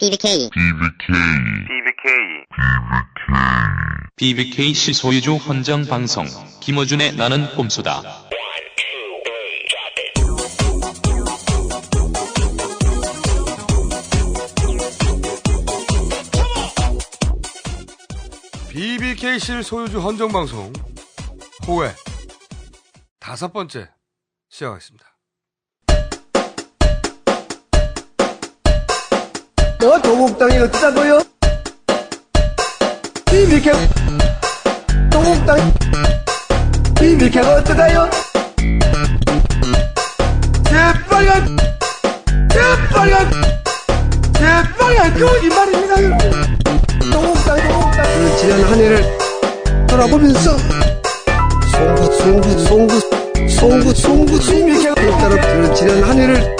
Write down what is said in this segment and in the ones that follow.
BBK, BBKC 소유주 헌정 방송. 김어준의 나는 꼼수다. BBK실 소유주 헌정 방송. 호회. 다섯 번째 시작하겠습니다. 너 조국당이 어쩌자고요? 비비캡 조국당 비비캡 어쩌다요? 새빨간 새빨간 새빨간 거짓말입니다 조국당 조국당 그 지난 한 해를 돌아보면서 송구 송구 송구 송구 송구 송구 따라 그 지난 한 해를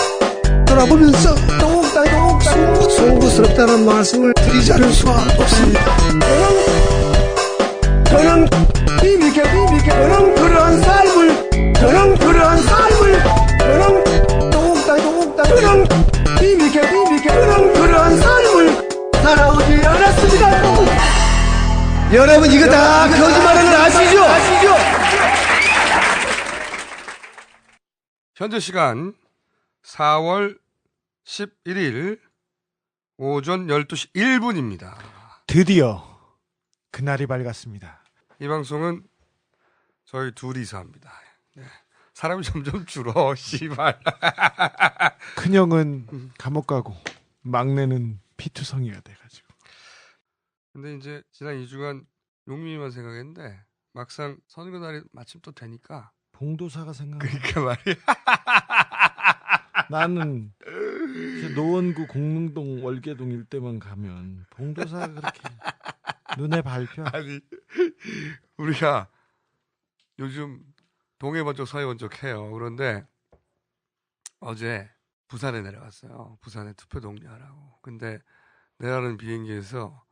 돌아보면서 송구 송구스럽다는 말씀을 드리지 않을 수가 없습니다. 저는 저는 비비게 비비게 저는 그러한 삶을 저는 그러한 삶을 저는 조국당 조국당 저는 비비게 비비게 저는 그러한 삶을 살아오지 않았습니다. 여러분 이거 다 거짓말하는 거 아시죠? 아시죠? 현재 시간 4월 11일 오전 12시 1분입니다. 드디어 그날이 밝았습니다. 이 방송은 저희 둘이서 합니다. 네. 사람이 점점 줄어, 씨발. 큰형은 감옥 가고 막내는 피투성이가 돼가지고 근데 이제 지난 2주간 용민이만 생각했는데 막상 선거 날이 마침 또 되니까 봉도사가 생각. 그러니까 말이야. 나는 노원구 공릉동 월계동 일대만 가면 봉도사가 그렇게 눈에 밟혀. 아니 우리가 요즘 동해 번쩍 서해 번쩍 해요. 그런데 어제 부산에 내려갔어요. 부산에 투표 동료하라고. 근데 내려가는 비행기에서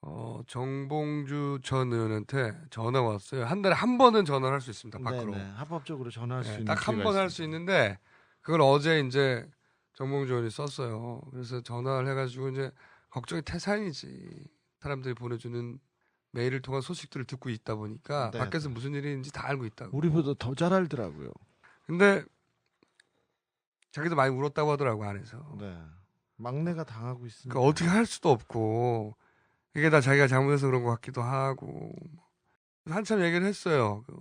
어, 정봉주 전 의원한테 전화 왔어요. 한 달에 한 번은 전화를 할 수 있습니다. 밖으로. 네네, 합법적으로 전화할 수 있는 딱한 기회가 번할 수. 있는데 그걸 어제 이제 정봉주 의원이 썼어요. 그래서 전화를 해가지고 이제 걱정이 태산이지. 사람들이 보내주는 메일을 통한 소식들을 듣고 있다 보니까 네, 밖에서 무슨 있는지 다 알고 있다고. 우리보다 더 잘 알더라고요. 근데 자기도 많이 울었다고 하더라고 안에서. 네. 막내가 당하고 있으니까. 그러니까 어떻게 할 수도 없고 이게 다 자기가 잘못해서 그런 것 같기도 하고 한참 얘기를 했어요. 그,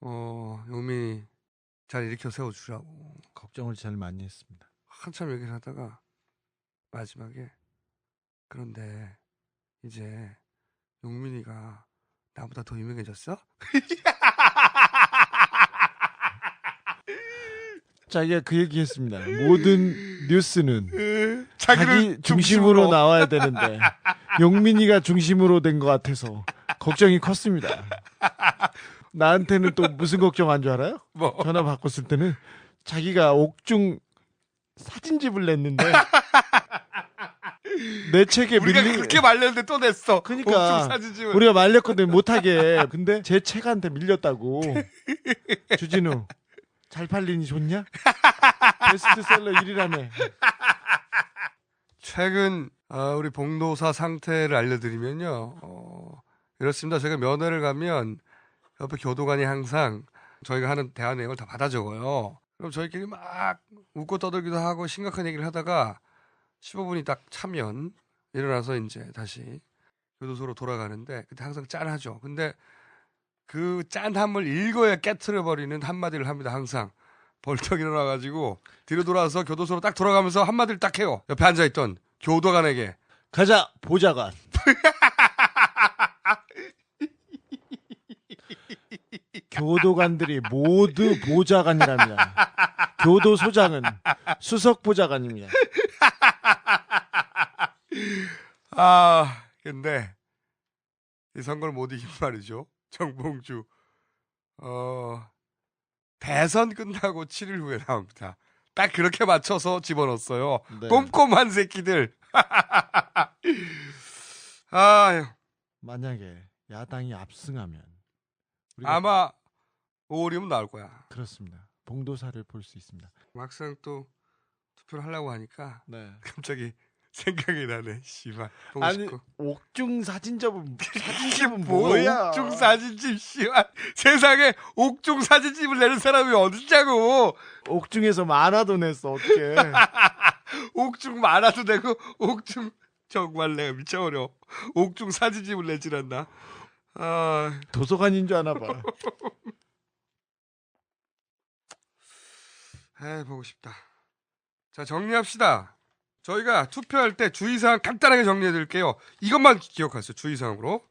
어 용민이 잘 일으켜 세워주라고 걱정을 제일 많이 했습니다. 한참 얘기를 하다가 마지막에 그런데 이제 용민이가 나보다 더 유명해졌어? 자기가 그 얘기했습니다. 모든 뉴스는 자기 중심으로 나와야 되는데 용민이가 중심으로 된 것 같아서 걱정이 컸습니다. 나한테는 또 무슨 걱정한 줄 알아요? 뭐 전화 바꿨을 때는 자기가 옥중 사진집을 냈는데 내 책에 우리가 밀리 그렇게 말렸는데 또 냈어. 그러니까 옥중 사진 찍은. 우리가 말렸거든 못하게 근데 제 책한테 밀렸다고 주진우 잘 팔리니 좋냐? 베스트셀러 1위라며 최근 아, 우리 봉도사 상태를 알려드리면요. 어, 이렇습니다. 저희가 면회를 가면 옆에 교도관이 항상 저희가 하는 대화 내용을 다 받아 적어요. 그럼 저희끼리 막 웃고 떠들기도 하고 심각한 얘기를 하다가 15분이 딱 차면 일어나서 이제 다시 교도소로 돌아가는데 그때 항상 짠하죠. 근데 그 짠함을 읽어야 깨트려 버리는 한마디를 합니다. 항상 벌떡 일어나가지고 뒤로 돌아서 교도소로 딱 돌아가면서 한마디를 딱 해요. 옆에 앉아 있던 교도관에게 가자 보좌관 교도관들이 모두 보좌관이랍니다. 교도소장은 수석 보좌관입니다. 아 근데 이 선거를 못 이긴 말이죠. 정봉주 어 대선 끝나고 7일 후에 나옵니다. 딱 그렇게 맞춰서 집어넣었어요. 네. 꼼꼼한 새끼들. 아 만약에 야당이 압승하면 아마 5월이면 나올 거야. 그렇습니다. 봉도사를 볼 수 있습니다. 막상 또 투표를 하려고 하니까 네. 갑자기 생각이 나네. 씨발. 보고 아니 싶고. 옥중 사진첩은 이게 사진첩은 뭐 뭐야? 옥중 사진집 씨발. 세상에 옥중 사진집을 내는 사람이 어딨냐고. 옥중에서 만화도 냈어 어떻게? 옥중 만화도 내고 옥중 정말 내가 미쳐버려. 옥중 사진집을 내질 않나. 아, 도서관인 줄 아나 봐. 에 보고 싶다. 자 정리합시다. 저희가 투표할 때 주의사항 간단하게 정리해 드릴게요. 이것만 기억하세요. 주의사항으로.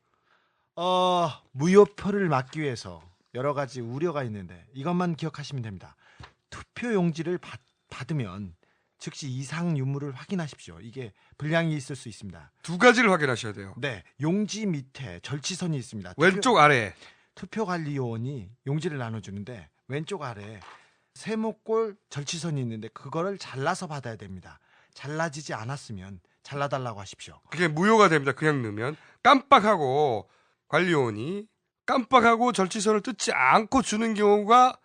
어 무효표를 막기 위해서 여러 가지 우려가 있는데 이것만 기억하시면 됩니다. 투표 용지를 받, 받으면 즉시 이상 유무를 확인하십시오. 이게 불량이 있을 수 있습니다. 두 가지를 확인하셔야 돼요. 네, 용지 밑에 절치선이 있습니다. 투표- 왼쪽 아래 투표관리요원이 용지를 나눠주는데 왼쪽 아래 세모꼴 절치선이 있는데 그거를 잘라서 받아야 됩니다. 잘라지지 않았으면 잘라달라고 하십시오. 그게 무효가 됩니다. 그냥 넣으면 깜빡하고 관리요원이 깜빡하고 절치선을 뜯지 않고 주는 경우가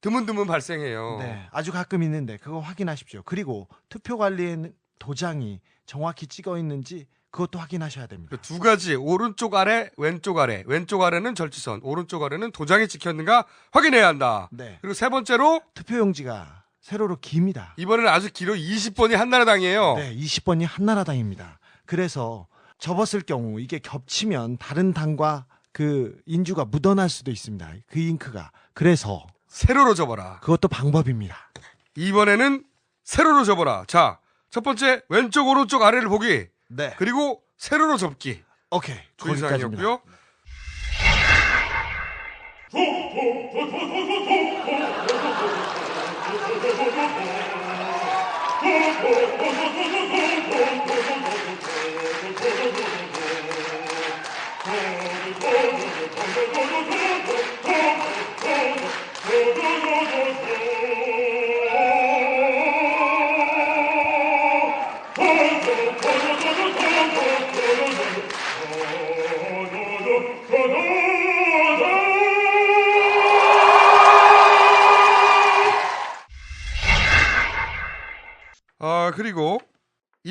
드문드문 발생해요. 네, 아주 가끔 있는데 그거 확인하십시오. 그리고 투표 관리에는 도장이 정확히 찍어 있는지 그것도 확인하셔야 됩니다. 그두 가지 오른쪽 아래 왼쪽 아래 왼쪽 아래는 절치선 오른쪽 아래는 도장이 찍혔는가 확인해야 한다. 네, 그리고 세 번째로 투표용지가 세로로 깁니다. 이번에는 아주 길어 20번이 한나라당이에요. 네, 20번이 한나라당입니다. 그래서 접었을 경우 이게 겹치면 다른 당과 그 인주가 묻어날 수도 있습니다. 그 잉크가. 그래서 세로로 접어라. 그것도 방법입니다. 이번에는 세로로 접어라. 자, 첫 번째 왼쪽 오른쪽 아래를 보기 네. 그리고 세로로 접기 오케이. 주의사항이었고요.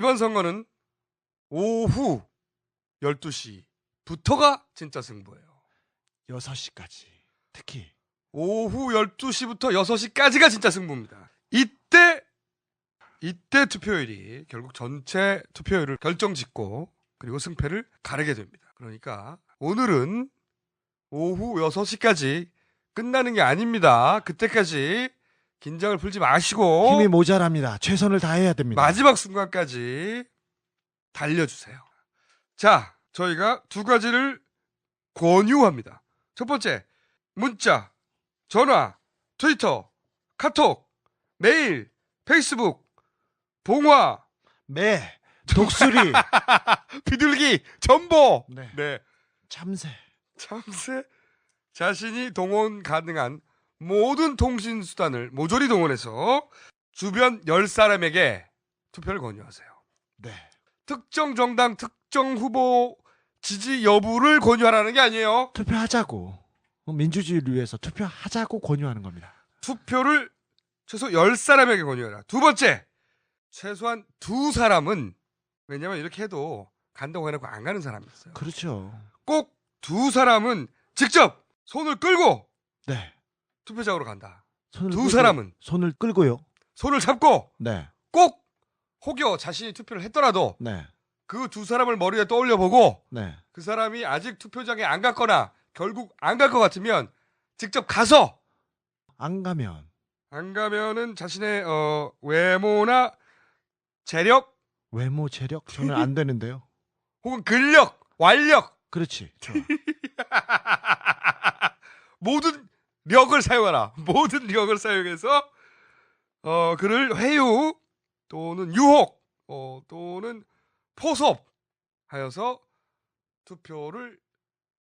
이번 선거는 오후 12시부터가 진짜 승부예요. 6시까지. 특히 오후 12시부터 6시까지가 진짜 승부입니다. 이때 이때 투표율이 결국 전체 투표율을 결정짓고 그리고 승패를 가르게 됩니다. 그러니까 오늘은 오후 6시까지 끝나는 게 아닙니다. 그때까지 긴장을 풀지 마시고 힘이 모자랍니다. 최선을 다해야 됩니다. 마지막 순간까지 달려주세요. 자, 저희가 두 가지를 권유합니다. 첫 번째, 문자, 전화, 트위터, 카톡, 메일, 페이스북, 봉화, 매, 독수리, 비둘기, 전보, 네. 네, 참새. 참새, 자신이 동원 가능한 모든 통신 수단을 모조리 동원해서 주변 10사람에게 투표를 권유하세요. 네. 특정 정당, 특정 후보 지지 여부를 권유하라는 게 아니에요. 투표하자고. 어, 민주주의를 위해서 투표하자고 권유하는 겁니다. 투표를 최소 10사람에게 권유해라. 두 번째, 최소한 두 사람은, 왜냐면 이렇게 해도 간다고 해놓고 안 가는 사람이 있어요. 그렇죠. 꼭 두 사람은 직접 손을 끌고 네. 투표장으로 간다. 두 끌고- 사람은 손을 끌고요. 손을 잡고 네. 꼭 혹여 자신이 투표를 했더라도 네. 그 두 사람을 머리에 떠올려 보고 네. 그 사람이 아직 투표장에 안 갔거나 결국 안 갈 것 같으면 직접 가서 안 가면 안 가면은 자신의 어, 외모나 재력 외모 체력 저는 안 되는데요. 혹은 근력, 완력 그렇지. 저. 모든 력을 사용하라. 모든 력을 사용해서 어, 그를 회유 또는 유혹 어, 또는 포섭하여서 투표를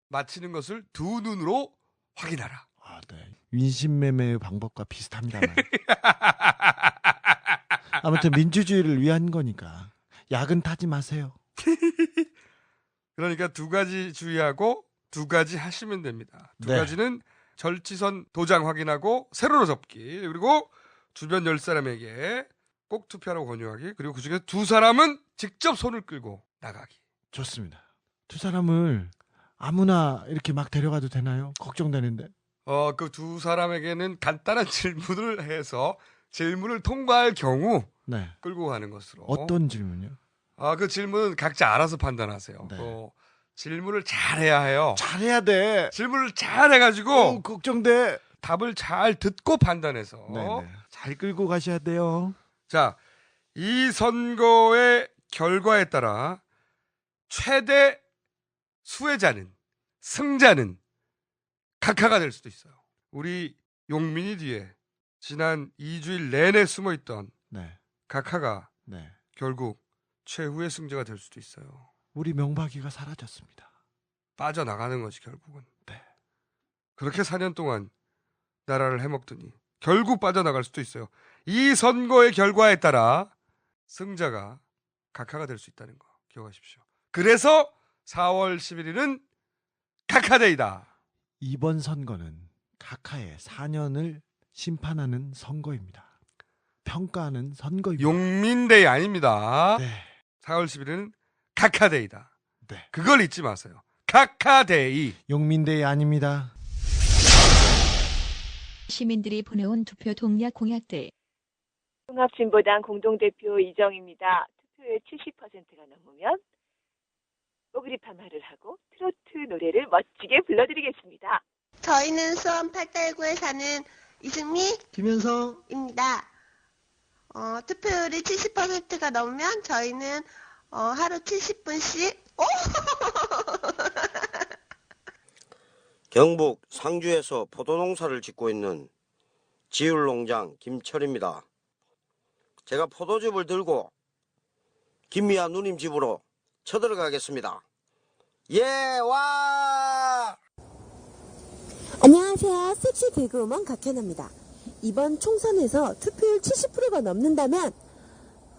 마치는 것을 두 눈으로 확인하라. 아, 네. 인신매매의 방법과 비슷합니다만. 아무튼 민주주의를 위한 거니까 야근 타지 마세요. 그러니까 두 가지 주의하고 두 가지 하시면 됩니다. 두 네. 가지는 절치선 도장 확인하고 세로로 접기 그리고 주변 열 사람에게 꼭 투표하라고 권유하기 그리고 그중에 두 사람은 직접 손을 끌고 나가기. 좋습니다. 두 사람을 아무나 이렇게 막 데려가도 되나요? 걱정되는데. 어, 그 두 사람에게는 간단한 질문을 해서 질문을 통과할 경우 네. 끌고 가는 것으로. 어떤 질문요? 아, 그 질문은 각자 알아서 판단하세요. 네. 어, 질문을 잘 해야 해요. 잘해야 돼. 질문을 잘 해가지고 어, 걱정돼. 답을 잘 듣고 판단해서. 네네. 잘 끌고 가셔야 돼요. 자, 이 선거의 결과에 따라 최대 수혜자는 승자는 각하가 될 수도 있어요. 우리 용민이 뒤에 지난 2주일 내내 숨어 있던 네. 각하가 네. 결국 최후의 승자가 될 수도 있어요. 우리 명박이가 사라졌습니다. 빠져나가는 것이 결국은. 네. 그렇게 4년 동안 나라를 해먹더니 결국 빠져나갈 수도 있어요. 이 선거의 결과에 따라 승자가 각하가 될 수 있다는 거 기억하십시오. 그래서 4월 11일은 각하데이다. 이번 선거는 각하의 4년을 심판하는 선거입니다. 평가하는 선거입니다. 용민데이 아닙니다. 네. 4월 11일은 각하데이다. 네. 그걸 잊지 마세요. 각하데이. 용민대회 아닙니다. 시민들이 보내온 투표 동력 공약들. 통합진보당 공동대표 이정입니다. 투표율 70%가 넘으면 뽀글이 파마를 하고 트로트 노래를 멋지게 불러드리겠습니다. 저희는 수원 8달구에 사는 이승미, 김현성입니다. 어, 투표율이 70%가 넘으면 저희는 어, 하루 70분씩 오! 경북 상주에서 포도 농사를 짓고 있는 지율 농장 김철입니다. 제가 포도즙을 들고 김미아 누님 집으로 쳐들어가겠습니다. 예, 와! 안녕하세요. 섹시 개그우먼 각현아입니다. 이번 총선에서 투표율 70%가 넘는다면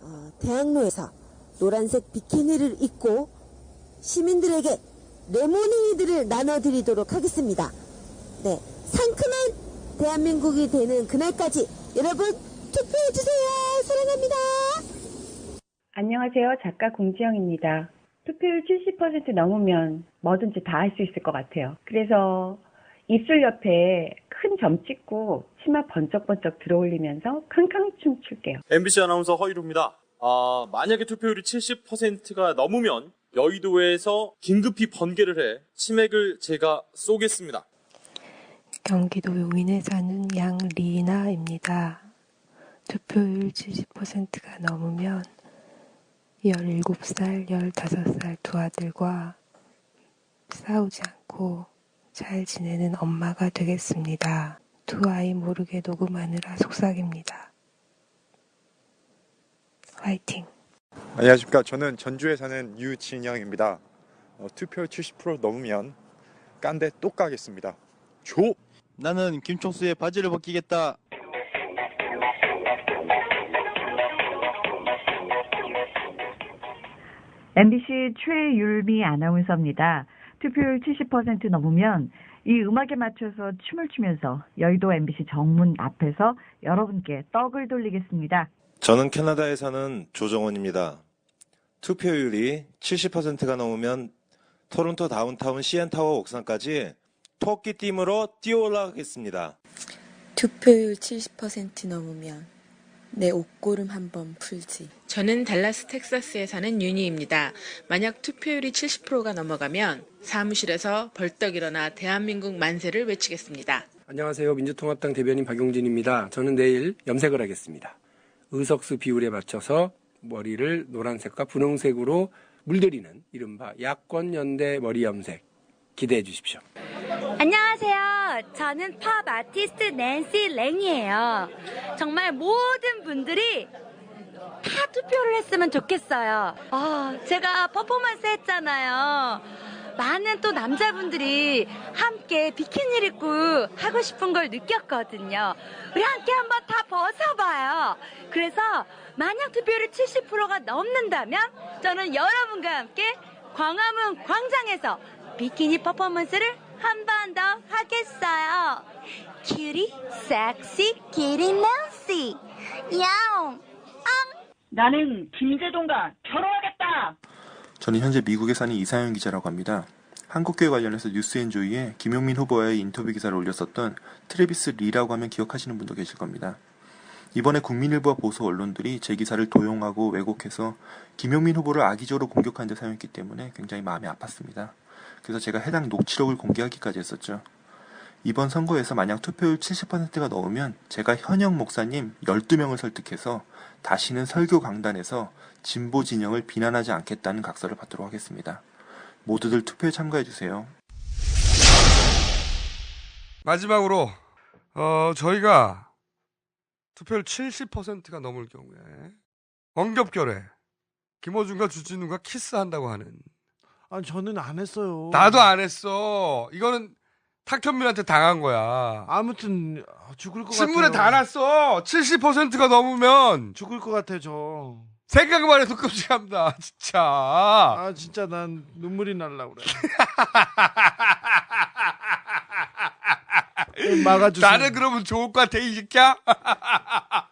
어, 대학로에서 노란색 비키니를 입고 시민들에게 레모니들을 나눠드리도록 하겠습니다. 네, 상큼한 대한민국이 되는 그날까지 여러분 투표해주세요. 사랑합니다. 안녕하세요. 작가 공지영입니다. 투표율 70% 넘으면 뭐든지 다 할 수 있을 것 같아요. 그래서 입술 옆에 큰 점 찍고 치마 번쩍번쩍 들어올리면서 캉캉춤 출게요. MBC 아나운서 허이루입니다. 아, 만약에 투표율이 70%가 넘으면 여의도에서 긴급히 번개를 해 치맥을 제가 쏘겠습니다. 경기도 용인에 사는 양리나입니다. 투표율 70%가 넘으면 17살, 15살 두 아들과 싸우지 않고 잘 지내는 엄마가 되겠습니다. 두 아이 모르게 녹음하느라 속삭입니다. 화이팅! 안녕하십니까. 저는 전주에 사는 유진영입니다. 어, 투표율 70% 넘으면 깐데 또 까겠습니다. 조! 나는 김총수의 바지를 벗기겠다. MBC 최율미 아나운서입니다. 투표율 70% 넘으면 이 음악에 맞춰서 춤을 추면서 여의도 MBC 정문 앞에서 여러분께 떡을 돌리겠습니다. 저는 캐나다에 사는 조정원입니다. 투표율이 70%가 넘으면 토론토 다운타운 CN타워 옥상까지 토끼띠으로 뛰어 올라가겠습니다. 투표율 70% 넘으면 내 옷고름 한번 풀지. 저는 달라스 텍사스에 사는 윤희입니다. 만약 투표율이 70%가 넘어가면 사무실에서 벌떡 일어나 대한민국 만세를 외치겠습니다. 안녕하세요. 민주통합당 대변인 박용진입니다. 저는 내일 염색을 하겠습니다. 의석수 비율에 맞춰서 머리를 노란색과 분홍색으로 물들이는 이른바 야권연대 머리 염색 기대해 주십시오. 안녕하세요. 저는 팝 아티스트 낸시 랭이에요. 정말 모든 분들이 다 투표를 했으면 좋겠어요. 아, 제가 퍼포먼스 했잖아요. 많은 또 남자분들이 함께 비키니를 입고 하고 싶은 걸 느꼈거든요. 우리 함께 한번 다 벗어봐요. 그래서 만약 투표율이 70%가 넘는다면 저는 여러분과 함께 광화문 광장에서 비키니 퍼포먼스를 한 번 더 하겠어요. 큐리, 섹시, 키리 낸시. 야옹. 앙. 나는 김재동과 결혼하겠다. 저는 현재 미국에 사는 이상현 기자라고 합니다. 한국교회 관련해서 뉴스엔조이에 김용민 후보와의 인터뷰 기사를 올렸었던 트레비스 리라고 하면 기억하시는 분도 계실 겁니다. 이번에 국민일보와 보수 언론들이 제 기사를 도용하고 왜곡해서 김용민 후보를 악의적으로 공격한 데 사용했기 때문에 굉장히 마음이 아팠습니다. 그래서 제가 해당 녹취록을 공개하기까지 했었죠. 이번 선거에서 만약 투표율 70%가 넘으면 제가 현역 목사님 12명을 설득해서 다시는 설교 강단에서 진보 진영을 비난하지 않겠다는 각서를 받도록 하겠습니다. 모두들 투표에 참가해주세요. 마지막으로 어, 저희가 투표율 70%가 넘을 경우에 원겹결에 김어준과 주진우가 키스한다고 하는 아 저는 안 했어요. 나도 안 했어. 이거는 탁현민한테 당한 거야. 아무튼 죽을 것 신문에 같아요. 다 났어. 70%가 넘으면 죽을 것 같아 저. 생각만 해도 끔찍합니다. 진짜. 아 진짜 난 눈물이 날라 그래. 막아주세요. 나는 그러면 좋을 것 같아 이 새끼야.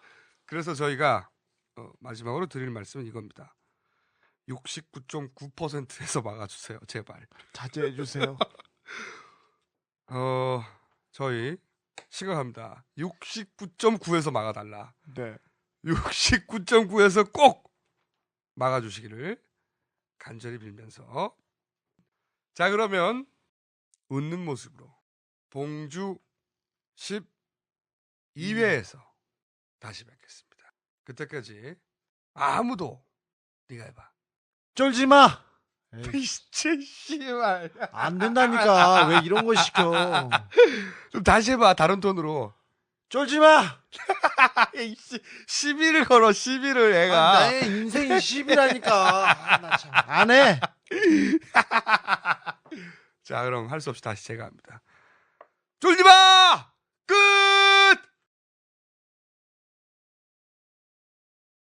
그래서 저희가 어, 마지막으로 드릴 말씀은 이겁니다. 69.9%에서 막아주세요, 제발. 자제해 주세요. 어, 저희 시각합니다. 69.9에서 막아달라. 네. 69.9에서 꼭 막아주시기를 간절히 빌면서 자 그러면 웃는 모습으로 봉주 12회에서 다시 뵙겠습니다. 그때까지 아무도 네가 해봐. 쫄지 마. 진짜 씨발 안 된다니까 왜 이런 거 시켜? 좀 다시 해봐 다른 톤으로. 쫄지 마. 시비를 걸어 시비를 애가. 아, 나의 인생이 시비라니까. 아, 나 참 안 해. 자 그럼 할 수 없이 다시 제가 합니다. 쫄지 마.